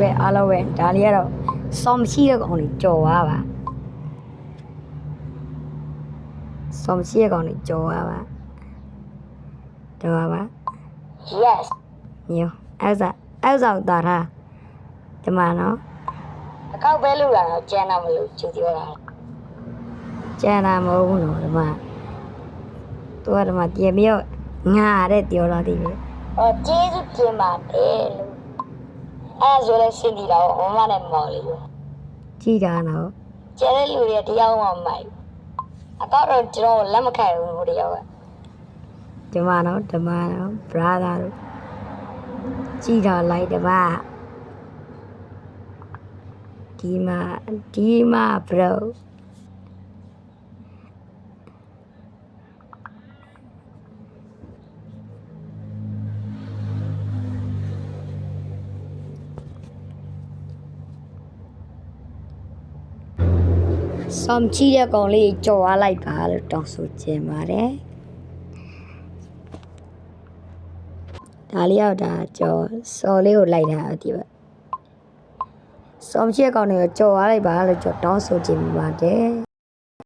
ပဲအားလုံးပဲဒါလေးကတော့စောင့်မရှိတဲ့ကောင်လေးကြော်သွားပါစောင့်မရှိတဲ့ကောင်လေးကြော်သွားပါကြော်သွားပါ yes ညိုအဲ့ဒါအဲ့ဒါတာထားဒီမှာနော်အကောက်ပဲလို့လာတော့ကျန်တော့မလို့ကျူပြောတာကျန်တာမဟုတ်ဘူးနော်ဒီမှာသူကဒီမှာပြင်ပြီးတော့ငါတဲ့ပြောတော့ဒီပဲဟောကျေးဇူးတင်ပါတယ်လို့ အဲဆိုလဲစင်ဒီတော့အမနဲ့မော်လေးလို့ကြည်တာနော်ကျန်တဲ့လူတွေတရားမှမမိုက်အကောက်တော့ကျွန်တော်လက်မခံဘူးဟိုတယောက်ကဒီမှာနော်ဒီမှာနော် brother တို့ကြည်တာလိုက်ဒီမှာဒီမှာဒီမှာ bro စောင့်ကြည့်တဲ့ကောင်လေးကြော်သွားလိုက်ပါလို့တောင်းဆိုချင်ပါတယ်ဒါလေးရောက်တာကြော်စော်လေးကိုလိုက်တာဒီပဲစောင့်ကြည့်တဲ့ကောင်လေးကိုကြော်သွားလိုက်ပါလို့ကြော်တောင်းဆိုချင်ပါတယ်